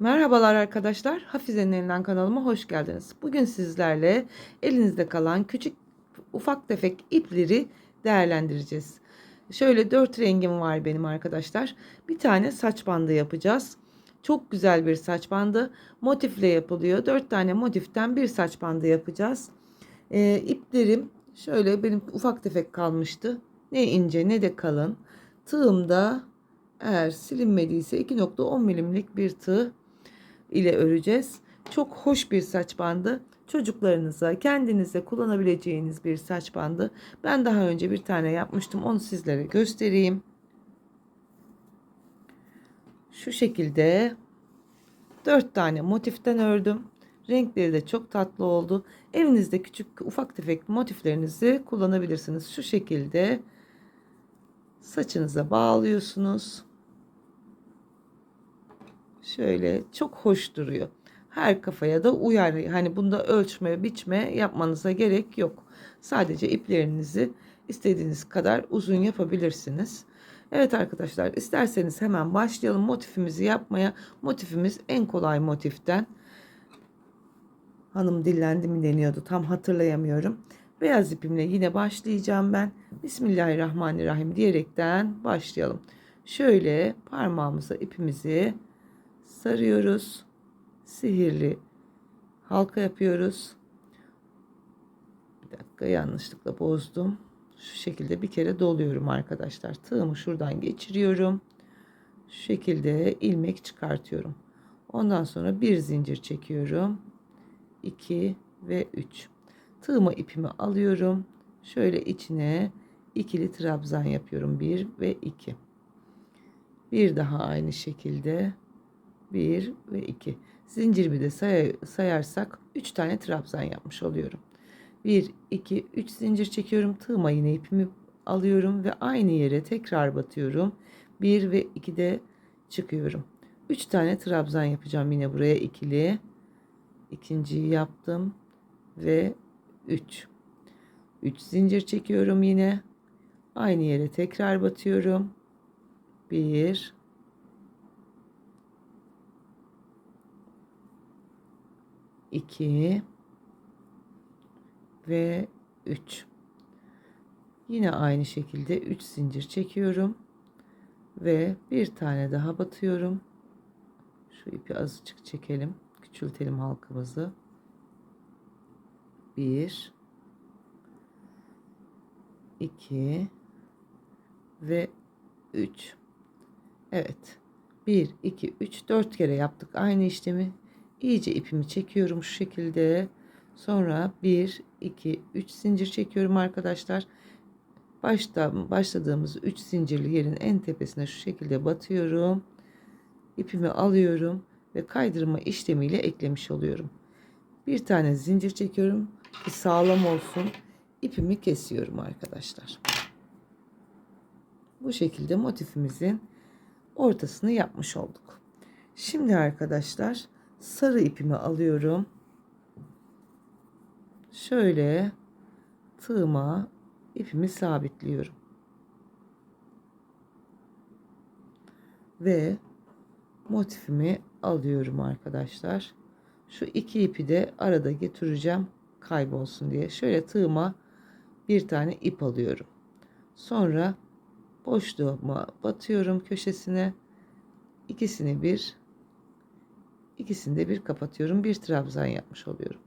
Merhabalar arkadaşlar. Hafize'nin elinden kanalıma hoş geldiniz. Bugün sizlerle elinizde kalan küçük ufak tefek ipleri değerlendireceğiz. Şöyle dört rengim var benim arkadaşlar. Bir tane saç bandı yapacağız. Çok güzel bir saç bandı. Motifle yapılıyor. Dört tane motiften bir saç bandı yapacağız. Ee, iplerim şöyle benim ufak tefek kalmıştı. Ne ince ne de kalın. Tığımda eğer silinmediyse 2.10 milimlik bir tığ ile öreceğiz. Çok hoş bir saç bandı. Çocuklarınıza, kendinize kullanabileceğiniz bir saç bandı. Ben daha önce bir tane yapmıştım. Onu sizlere göstereyim. Şu şekilde 4 tane motiften ördüm. Renkleri de çok tatlı oldu. Evinizde küçük ufak tefek motiflerinizi kullanabilirsiniz. Şu şekilde saçınıza bağlıyorsunuz. Şöyle çok hoş duruyor. Her kafaya da uyar. Hani bunda ölçme, biçme yapmanıza gerek yok. Sadece iplerinizi istediğiniz kadar uzun yapabilirsiniz. Evet arkadaşlar isterseniz hemen başlayalım motifimizi yapmaya. Motifimiz en kolay motiften. Hanım dillendi mi deniyordu tam hatırlayamıyorum. Beyaz ipimle yine başlayacağım ben. Bismillahirrahmanirrahim diyerekten başlayalım. Şöyle parmağımıza ipimizi sarıyoruz. Sihirli halka yapıyoruz. Bir dakika yanlışlıkla bozdum. Şu şekilde bir kere doluyorum arkadaşlar. Tığımı şuradan geçiriyorum. Şu şekilde ilmek çıkartıyorum. Ondan sonra bir zincir çekiyorum. 2 ve 3. Tığımı ipimi alıyorum. Şöyle içine ikili trabzan yapıyorum. 1 ve 2. Bir daha aynı şekilde 1 ve 2. Zincirimi de say sayarsak 3 tane trabzan yapmış oluyorum. 1, 2, 3 zincir çekiyorum. Tığıma yine ipimi alıyorum ve aynı yere tekrar batıyorum. 1 ve 2 de çıkıyorum. 3 tane trabzan yapacağım yine buraya ikili. İkinciyi yaptım ve 3. 3 zincir çekiyorum yine. Aynı yere tekrar batıyorum. 1 2 ve 3. Yine aynı şekilde 3 zincir çekiyorum ve bir tane daha batıyorum. Şu ipi azıcık çekelim. Küçültelim halkamızı. 1 2 ve 3. Evet. 1 2 3 4 kere yaptık aynı işlemi. İyice ipimi çekiyorum şu şekilde. Sonra 1, 2, 3 zincir çekiyorum arkadaşlar. Başta başladığımız 3 zincirli yerin en tepesine şu şekilde batıyorum. İpimi alıyorum ve kaydırma işlemiyle eklemiş oluyorum. Bir tane zincir çekiyorum ki sağlam olsun. İpimi kesiyorum arkadaşlar. Bu şekilde motifimizin ortasını yapmış olduk. Şimdi arkadaşlar sarı ipimi alıyorum. Şöyle tığıma ipimi sabitliyorum. Ve motifimi alıyorum arkadaşlar. Şu iki ipi de arada getireceğim kaybolsun diye. Şöyle tığıma bir tane ip alıyorum. Sonra boşluğuma batıyorum köşesine. İkisini bir İkisini de bir kapatıyorum. Bir trabzan yapmış oluyorum.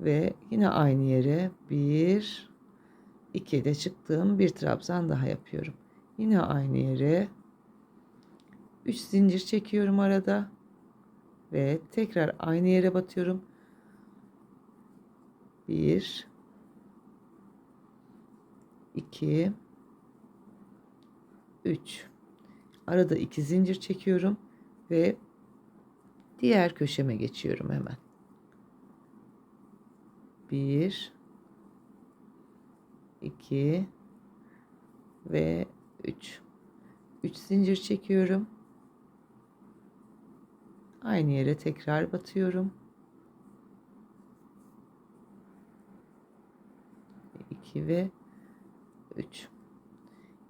Ve yine aynı yere bir, iki de çıktığım bir trabzan daha yapıyorum. Yine aynı yere üç zincir çekiyorum arada ve tekrar aynı yere batıyorum. Bir, iki, üç. Arada iki zincir çekiyorum ve Diğer köşeme geçiyorum hemen. Bir, iki ve üç. Üç zincir çekiyorum. Aynı yere tekrar batıyorum. İki ve üç.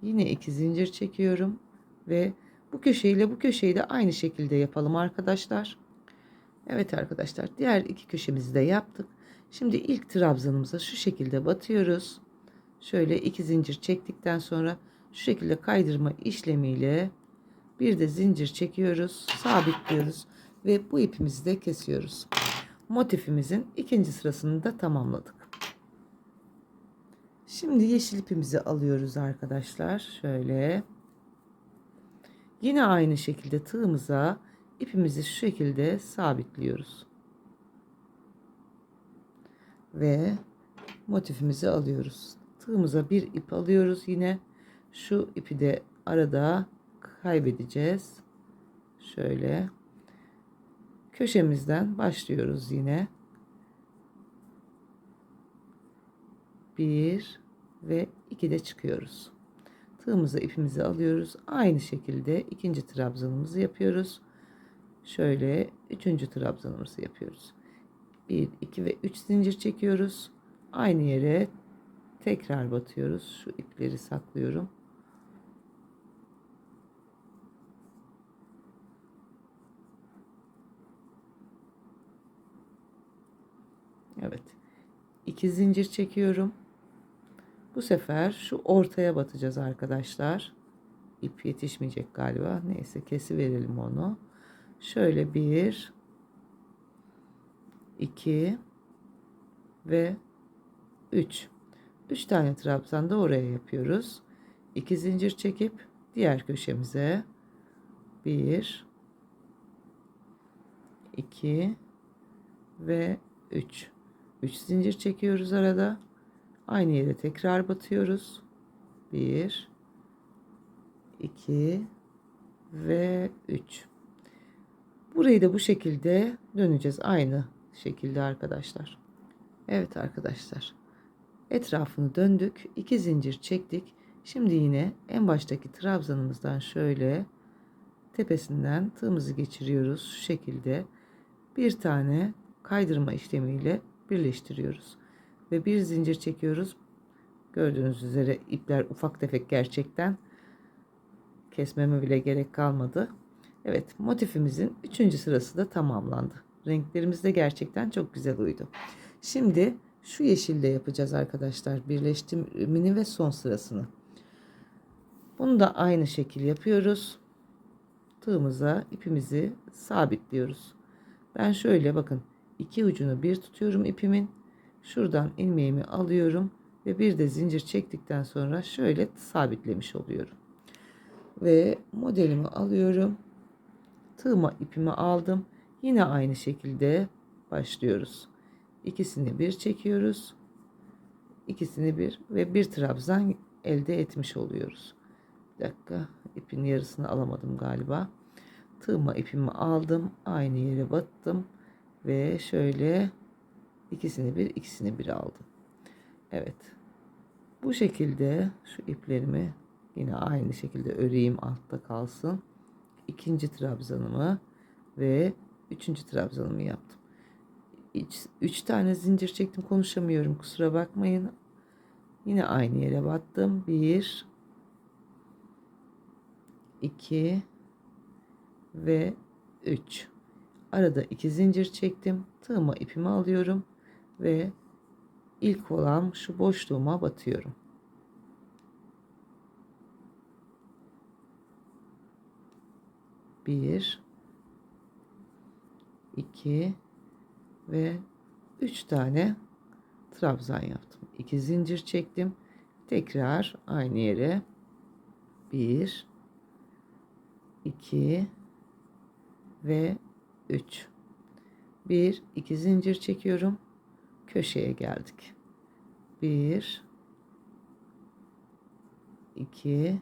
Yine iki zincir çekiyorum ve Bu köşeyle bu köşeyi de aynı şekilde yapalım arkadaşlar. Evet arkadaşlar diğer iki köşemizi de yaptık. Şimdi ilk trabzanımıza şu şekilde batıyoruz. Şöyle iki zincir çektikten sonra şu şekilde kaydırma işlemiyle bir de zincir çekiyoruz, sabitliyoruz ve bu ipimizi de kesiyoruz. Motifimizin ikinci sırasını da tamamladık. Şimdi yeşil ipimizi alıyoruz arkadaşlar. Şöyle. Yine aynı şekilde tığımıza ipimizi şu şekilde sabitliyoruz. Ve motifimizi alıyoruz. Tığımıza bir ip alıyoruz yine. Şu ipi de arada kaybedeceğiz. Şöyle köşemizden başlıyoruz yine. Bir ve iki de çıkıyoruz. Tığımıza ipimizi alıyoruz. Aynı şekilde ikinci trabzanımızı yapıyoruz. Şöyle üçüncü trabzanımızı yapıyoruz. Bir, iki ve üç zincir çekiyoruz. Aynı yere tekrar batıyoruz. Şu ipleri saklıyorum. Evet. İki zincir çekiyorum. Bu sefer şu ortaya batacağız arkadaşlar. İp yetişmeyecek galiba. Neyse kesi verelim onu. Şöyle bir, iki ve üç. Üç tane trabzan da oraya yapıyoruz. İki zincir çekip diğer köşemize bir, iki ve üç. 3 zincir çekiyoruz arada. Aynı yere tekrar batıyoruz. 1 2 ve 3. Burayı da bu şekilde döneceğiz aynı şekilde arkadaşlar. Evet arkadaşlar. Etrafını döndük. 2 zincir çektik. Şimdi yine en baştaki trabzanımızdan şöyle tepesinden tığımızı geçiriyoruz şu şekilde. Bir tane kaydırma işlemiyle birleştiriyoruz. Ve bir zincir çekiyoruz. Gördüğünüz üzere ipler ufak tefek gerçekten. Kesmeme bile gerek kalmadı. Evet motifimizin üçüncü sırası da tamamlandı. Renklerimiz de gerçekten çok güzel uydu. Şimdi şu yeşilde yapacağız arkadaşlar. Birleştirmini ve son sırasını. Bunu da aynı şekil yapıyoruz. Tığımıza ipimizi sabitliyoruz. Ben şöyle bakın iki ucunu bir tutuyorum ipimin. Şuradan ilmeğimi alıyorum ve bir de zincir çektikten sonra şöyle sabitlemiş oluyorum. Ve modelimi alıyorum. Tığıma ipimi aldım. Yine aynı şekilde başlıyoruz. İkisini bir çekiyoruz. İkisini bir ve bir trabzan elde etmiş oluyoruz. Bir dakika ipin yarısını alamadım galiba. Tığıma ipimi aldım. Aynı yere battım. Ve şöyle ikisini bir ikisini bir aldım. Evet. Bu şekilde şu iplerimi yine aynı şekilde öreyim altta kalsın. İkinci trabzanımı ve üçüncü trabzanımı yaptım. Üç, üç tane zincir çektim konuşamıyorum kusura bakmayın. Yine aynı yere battım. Bir, iki ve üç. Arada iki zincir çektim. Tığıma ipimi alıyorum ve ilk olan şu boşluğuma batıyorum. Bir, iki ve üç tane trabzan yaptım. İki zincir çektim. Tekrar aynı yere bir, iki ve 3 1 2 zincir çekiyorum köşeye geldik. 1 2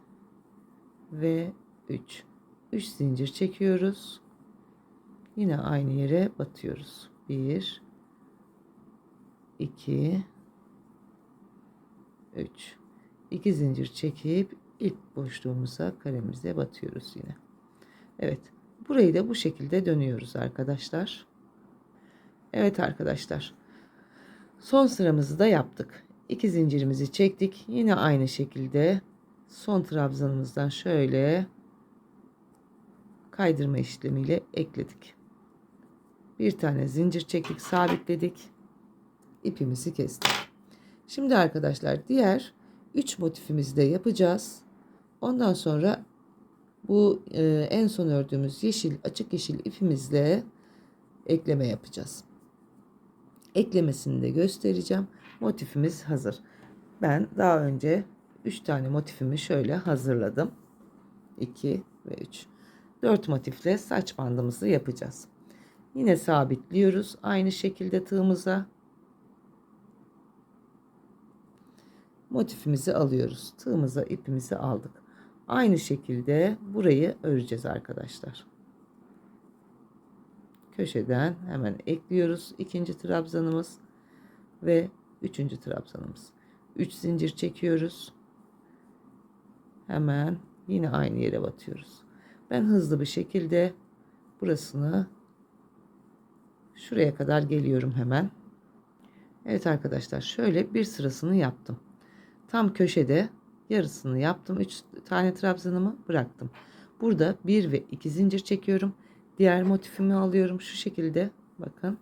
ve 3 3 zincir çekiyoruz. Yine aynı yere batıyoruz. 1 2 3 2 zincir çekip ilk boşluğumuza karemize batıyoruz yine. Evet Burayı da bu şekilde dönüyoruz arkadaşlar. Evet arkadaşlar. Son sıramızı da yaptık. İki zincirimizi çektik. Yine aynı şekilde son trabzanımızdan şöyle kaydırma işlemiyle ekledik. Bir tane zincir çektik, sabitledik. İpimizi kestik. Şimdi arkadaşlar diğer 3 motifimizi de yapacağız. Ondan sonra bu e, en son ördüğümüz yeşil açık yeşil ipimizle ekleme yapacağız. Eklemesini de göstereceğim. Motifimiz hazır. Ben daha önce 3 tane motifimi şöyle hazırladım. 2 ve 3. 4 motifle saç bandımızı yapacağız. Yine sabitliyoruz aynı şekilde tığımıza. Motifimizi alıyoruz. Tığımıza ipimizi aldık. Aynı şekilde burayı öreceğiz arkadaşlar. Köşeden hemen ekliyoruz ikinci trabzanımız ve üçüncü trabzanımız. 3 zincir çekiyoruz. Hemen yine aynı yere batıyoruz. Ben hızlı bir şekilde burasını şuraya kadar geliyorum hemen. Evet arkadaşlar şöyle bir sırasını yaptım. Tam köşede yarısını yaptım. 3 tane trabzanımı bıraktım. Burada 1 ve 2 zincir çekiyorum. Diğer motifimi alıyorum şu şekilde. Bakın.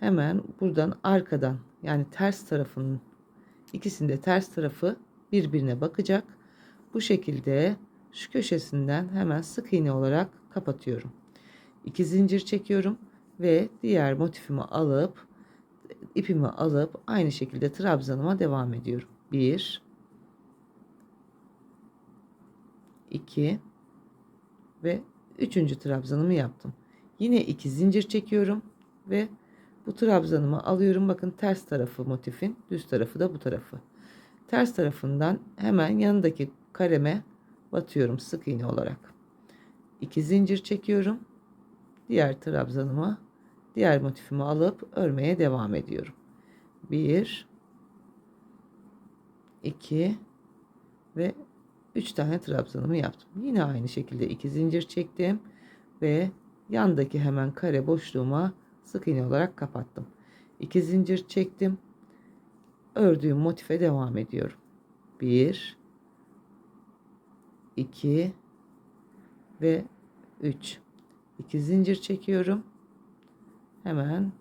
Hemen buradan arkadan yani ters tarafının ikisinde ters tarafı birbirine bakacak. Bu şekilde şu köşesinden hemen sık iğne olarak kapatıyorum. 2 zincir çekiyorum ve diğer motifimi alıp ipimi alıp aynı şekilde trabzanıma devam ediyorum. 1 2 ve 3. trabzanımı yaptım. Yine 2 zincir çekiyorum ve bu trabzanımı alıyorum. Bakın ters tarafı motifin, düz tarafı da bu tarafı. Ters tarafından hemen yanındaki kareme batıyorum sık iğne olarak. 2 zincir çekiyorum. Diğer trabzanımı, diğer motifimi alıp örmeye devam ediyorum. 1 2 ve 3 tane trabzanımı yaptım. Yine aynı şekilde 2 zincir çektim ve yandaki hemen kare boşluğuma sık iğne olarak kapattım. 2 zincir çektim. Ördüğüm motife devam ediyorum. 1 2 ve 3 2 zincir çekiyorum. Hemen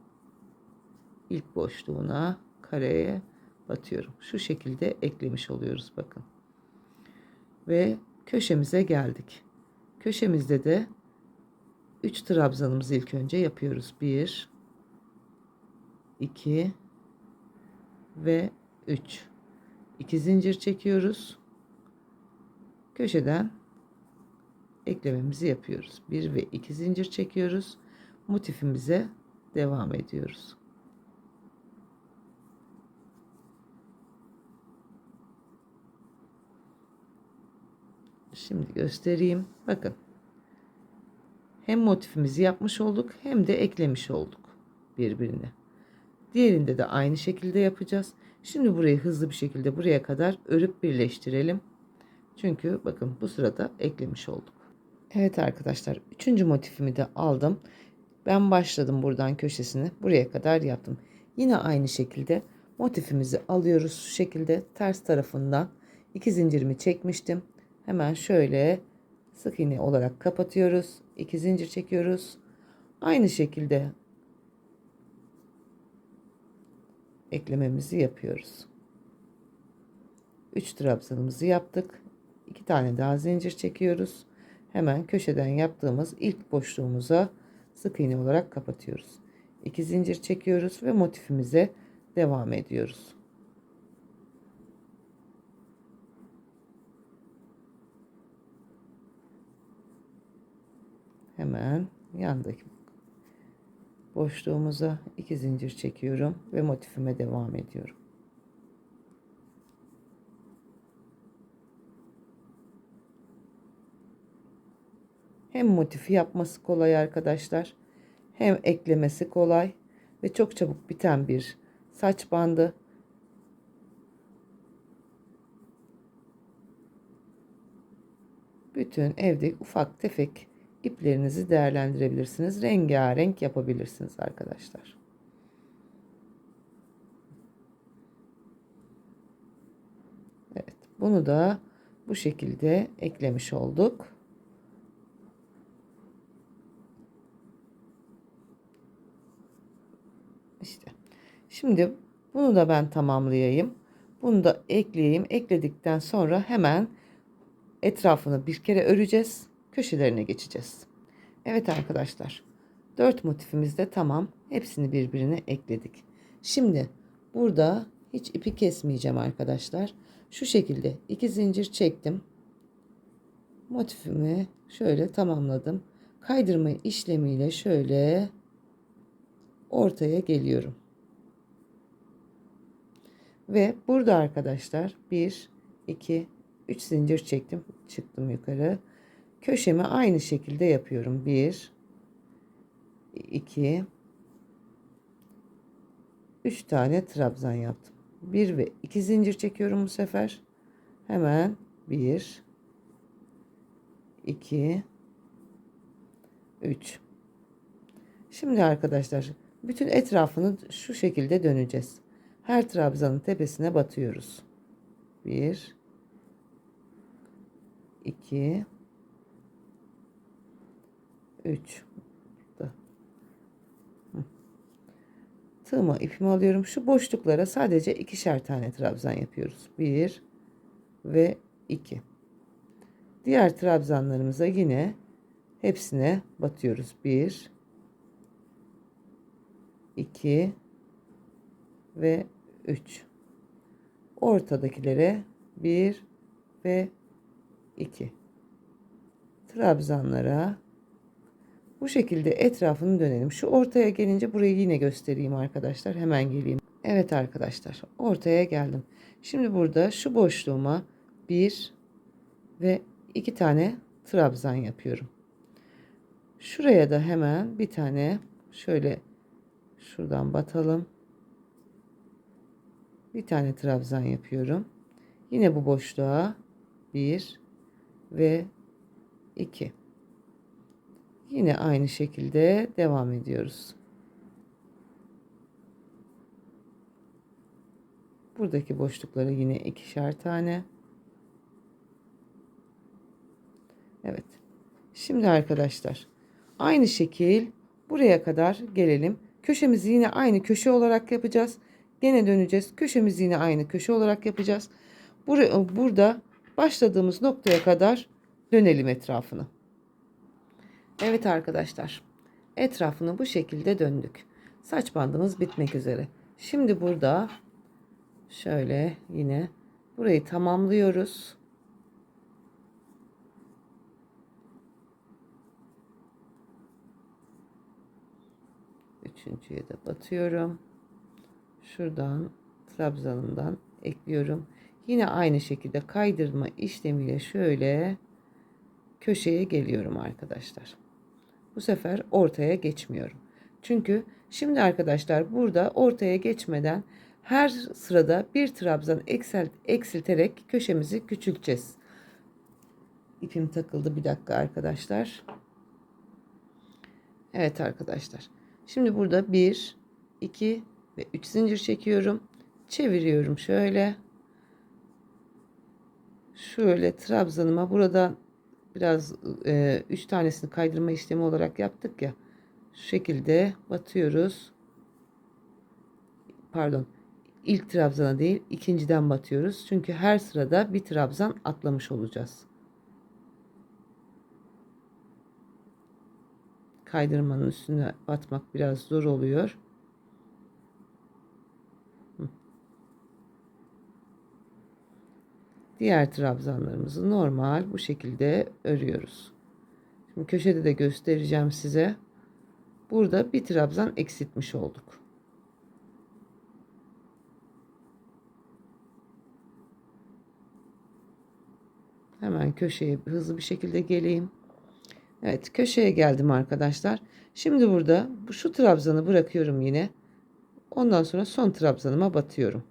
ilk boşluğuna kareye batıyorum. Şu şekilde eklemiş oluyoruz bakın. Ve köşemize geldik. Köşemizde de 3 trabzanımızı ilk önce yapıyoruz. 1 2 ve 3. 2 zincir çekiyoruz. Köşeden eklememizi yapıyoruz. 1 ve 2 zincir çekiyoruz. Motifimize devam ediyoruz. Şimdi göstereyim. Bakın. Hem motifimizi yapmış olduk hem de eklemiş olduk birbirine. Diğerinde de aynı şekilde yapacağız. Şimdi burayı hızlı bir şekilde buraya kadar örüp birleştirelim. Çünkü bakın bu sırada eklemiş olduk. Evet arkadaşlar üçüncü motifimi de aldım. Ben başladım buradan köşesini buraya kadar yaptım. Yine aynı şekilde motifimizi alıyoruz şu şekilde ters tarafından iki zincirimi çekmiştim. Hemen şöyle sık iğne olarak kapatıyoruz. iki zincir çekiyoruz. Aynı şekilde eklememizi yapıyoruz. 3 trabzanımızı yaptık. 2 tane daha zincir çekiyoruz. Hemen köşeden yaptığımız ilk boşluğumuza sık iğne olarak kapatıyoruz. 2 zincir çekiyoruz ve motifimize devam ediyoruz. Hemen yandaki boşluğumuza iki zincir çekiyorum ve motifime devam ediyorum. Hem motifi yapması kolay arkadaşlar. Hem eklemesi kolay ve çok çabuk biten bir saç bandı. Bütün evde ufak tefek iplerinizi değerlendirebilirsiniz. Rengarenk yapabilirsiniz arkadaşlar. Evet, bunu da bu şekilde eklemiş olduk. İşte. Şimdi bunu da ben tamamlayayım. Bunu da ekleyeyim. Ekledikten sonra hemen etrafını bir kere öreceğiz. Köşelerine geçeceğiz. Evet arkadaşlar. 4 motifimiz de tamam. Hepsini birbirine ekledik. Şimdi burada hiç ipi kesmeyeceğim arkadaşlar. Şu şekilde iki zincir çektim. Motifimi şöyle tamamladım. Kaydırma işlemiyle şöyle ortaya geliyorum. Ve burada arkadaşlar 1 2 3 zincir çektim. Çıktım yukarı. Köşemi aynı şekilde yapıyorum. 1 2 3 tane trabzan yaptım. 1 ve 2 zincir çekiyorum bu sefer. Hemen 1 2 3 Şimdi arkadaşlar bütün etrafını şu şekilde döneceğiz. Her trabzanın tepesine batıyoruz. 1 2 3 Tığıma ipimi alıyorum. Şu boşluklara sadece ikişer tane trabzan yapıyoruz. 1 ve 2. Diğer trabzanlarımıza yine hepsine batıyoruz. 1 2 ve 3. Ortadakilere 1 ve 2. Trabzanlara bu şekilde etrafını dönelim. Şu ortaya gelince burayı yine göstereyim arkadaşlar. Hemen geleyim. Evet arkadaşlar ortaya geldim. Şimdi burada şu boşluğuma 1 ve 2 tane trabzan yapıyorum. Şuraya da hemen bir tane şöyle şuradan batalım. Bir tane trabzan yapıyorum. Yine bu boşluğa 1 ve 2. Yine aynı şekilde devam ediyoruz. Buradaki boşluklara yine ikişer tane. Evet. Şimdi arkadaşlar aynı şekil buraya kadar gelelim. Köşemizi yine aynı köşe olarak yapacağız. Gene döneceğiz. Köşemizi yine aynı köşe olarak yapacağız. Buraya, burada başladığımız noktaya kadar dönelim etrafını. Evet arkadaşlar. Etrafını bu şekilde döndük. Saç bandımız bitmek üzere. Şimdi burada şöyle yine burayı tamamlıyoruz. Üçüncüye de batıyorum. Şuradan trabzanımdan ekliyorum. Yine aynı şekilde kaydırma işlemiyle şöyle köşeye geliyorum arkadaşlar. Bu sefer ortaya geçmiyorum. Çünkü şimdi arkadaşlar burada ortaya geçmeden her sırada bir trabzan eksilterek köşemizi küçülteceğiz. İpim takıldı bir dakika arkadaşlar. Evet arkadaşlar. Şimdi burada 1, 2 ve 3 zincir çekiyorum. Çeviriyorum şöyle. Şöyle trabzanıma buradan biraz e, üç tanesini kaydırma işlemi olarak yaptık ya. Şu şekilde batıyoruz. Pardon. ilk trabzana değil ikinciden batıyoruz. Çünkü her sırada bir trabzan atlamış olacağız. Kaydırmanın üstüne batmak biraz zor oluyor. Diğer trabzanlarımızı normal bu şekilde örüyoruz. Şimdi köşede de göstereceğim size. Burada bir trabzan eksiltmiş olduk. Hemen köşeye hızlı bir şekilde geleyim. Evet köşeye geldim arkadaşlar. Şimdi burada şu trabzanı bırakıyorum yine. Ondan sonra son trabzanıma batıyorum.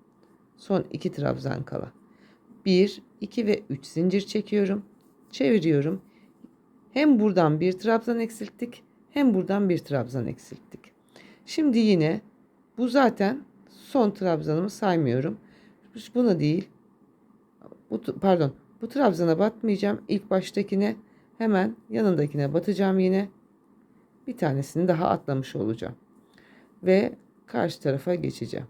Son iki trabzan kala. 1, 2 ve 3 zincir çekiyorum. Çeviriyorum. Hem buradan bir trabzan eksilttik hem buradan bir trabzan eksilttik. Şimdi yine bu zaten son trabzanımı saymıyorum. Buna değil. Bu, pardon. Bu trabzana batmayacağım. İlk baştakine hemen yanındakine batacağım yine. Bir tanesini daha atlamış olacağım. Ve karşı tarafa geçeceğim.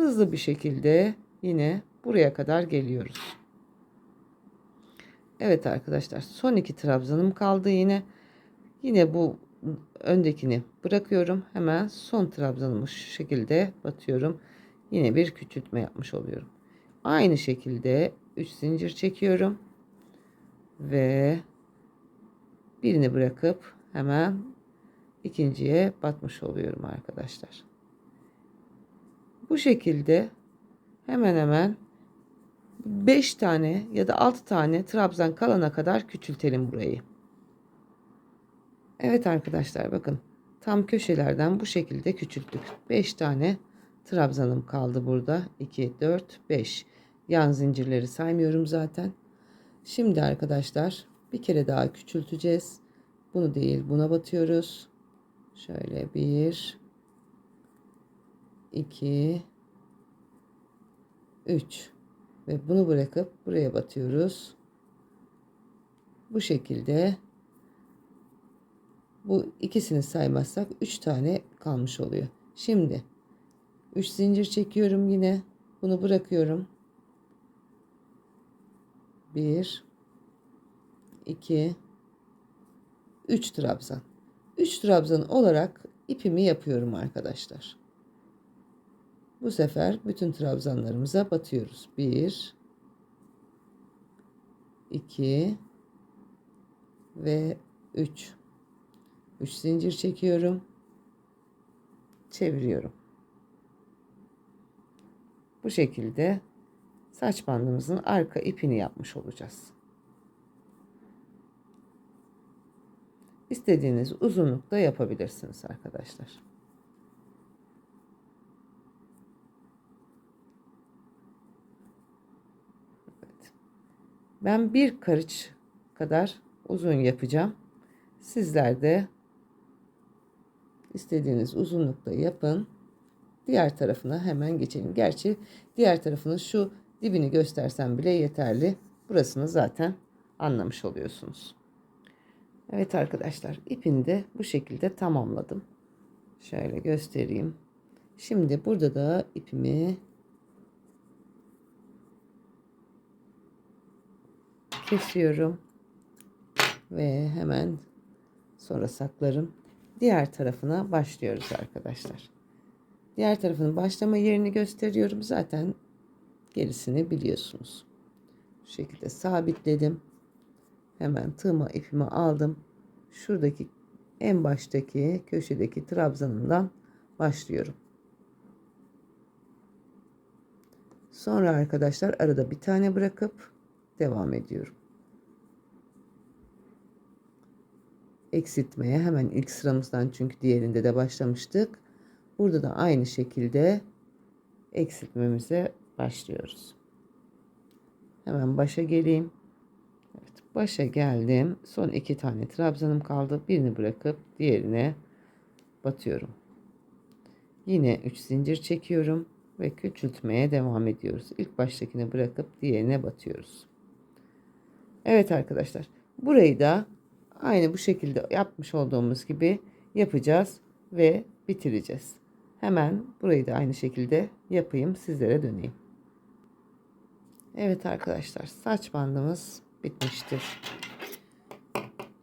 Hızlı bir şekilde yine buraya kadar geliyoruz. Evet arkadaşlar son iki trabzanım kaldı yine. Yine bu öndekini bırakıyorum. Hemen son trabzanımı şu şekilde batıyorum. Yine bir küçültme yapmış oluyorum. Aynı şekilde 3 zincir çekiyorum. Ve birini bırakıp hemen ikinciye batmış oluyorum arkadaşlar. Bu şekilde hemen hemen 5 tane ya da 6 tane trabzan kalana kadar küçültelim burayı. Evet arkadaşlar bakın tam köşelerden bu şekilde küçülttük. 5 tane trabzanım kaldı burada. 2, 4, 5. Yan zincirleri saymıyorum zaten. Şimdi arkadaşlar bir kere daha küçülteceğiz. Bunu değil buna batıyoruz. Şöyle 1, 2, 3 ve bunu bırakıp buraya batıyoruz. Bu şekilde bu ikisini saymazsak 3 tane kalmış oluyor. Şimdi 3 zincir çekiyorum yine. Bunu bırakıyorum. 1 2 3 trabzan. 3 trabzan olarak ipimi yapıyorum arkadaşlar. Bu sefer bütün trabzanlarımıza batıyoruz. 1 2 ve 3 3 zincir çekiyorum. Çeviriyorum. Bu şekilde saç bandımızın arka ipini yapmış olacağız. İstediğiniz uzunlukta yapabilirsiniz arkadaşlar. Ben bir karış kadar uzun yapacağım. Sizler de istediğiniz uzunlukta yapın. Diğer tarafına hemen geçelim. Gerçi diğer tarafının şu dibini göstersem bile yeterli. Burasını zaten anlamış oluyorsunuz. Evet arkadaşlar ipini de bu şekilde tamamladım. Şöyle göstereyim. Şimdi burada da ipimi kesiyorum ve hemen sonra saklarım. Diğer tarafına başlıyoruz arkadaşlar. Diğer tarafının başlama yerini gösteriyorum. Zaten gerisini biliyorsunuz. Bu şekilde sabitledim. Hemen tığıma ipimi aldım. Şuradaki en baştaki köşedeki trabzanından başlıyorum. Sonra arkadaşlar arada bir tane bırakıp devam ediyorum. Eksiltmeye hemen ilk sıramızdan çünkü diğerinde de başlamıştık. Burada da aynı şekilde eksiltmemize başlıyoruz. Hemen başa geleyim. Evet, başa geldim. Son iki tane trabzanım kaldı. Birini bırakıp diğerine batıyorum. Yine 3 zincir çekiyorum ve küçültmeye devam ediyoruz. İlk baştakini bırakıp diğerine batıyoruz. Evet arkadaşlar. Burayı da aynı bu şekilde yapmış olduğumuz gibi yapacağız ve bitireceğiz. Hemen burayı da aynı şekilde yapayım sizlere döneyim. Evet arkadaşlar saç bandımız bitmiştir.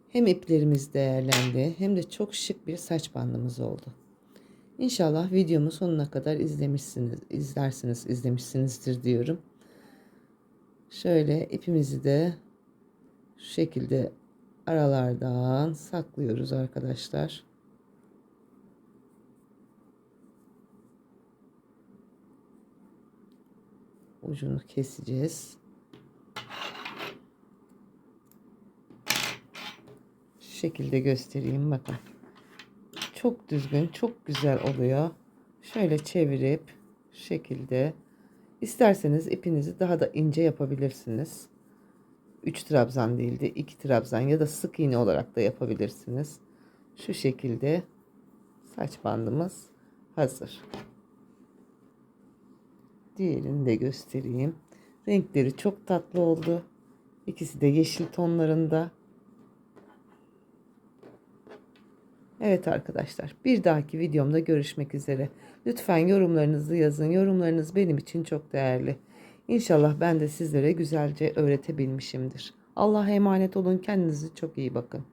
Hem iplerimiz değerlendi hem de çok şık bir saç bandımız oldu. İnşallah videomu sonuna kadar izlemişsiniz, izlersiniz, izlemişsinizdir diyorum. Şöyle ipimizi de şu şekilde aralardan saklıyoruz arkadaşlar. Ucunu keseceğiz. Şu şekilde göstereyim bakın. Çok düzgün, çok güzel oluyor. Şöyle çevirip şu şekilde isterseniz ipinizi daha da ince yapabilirsiniz. 3 trabzan değil de 2 trabzan ya da sık iğne olarak da yapabilirsiniz. Şu şekilde saç bandımız hazır. Diğerini de göstereyim. Renkleri çok tatlı oldu. İkisi de yeşil tonlarında. Evet arkadaşlar bir dahaki videomda görüşmek üzere. Lütfen yorumlarınızı yazın. Yorumlarınız benim için çok değerli. İnşallah ben de sizlere güzelce öğretebilmişimdir. Allah'a emanet olun. Kendinize çok iyi bakın.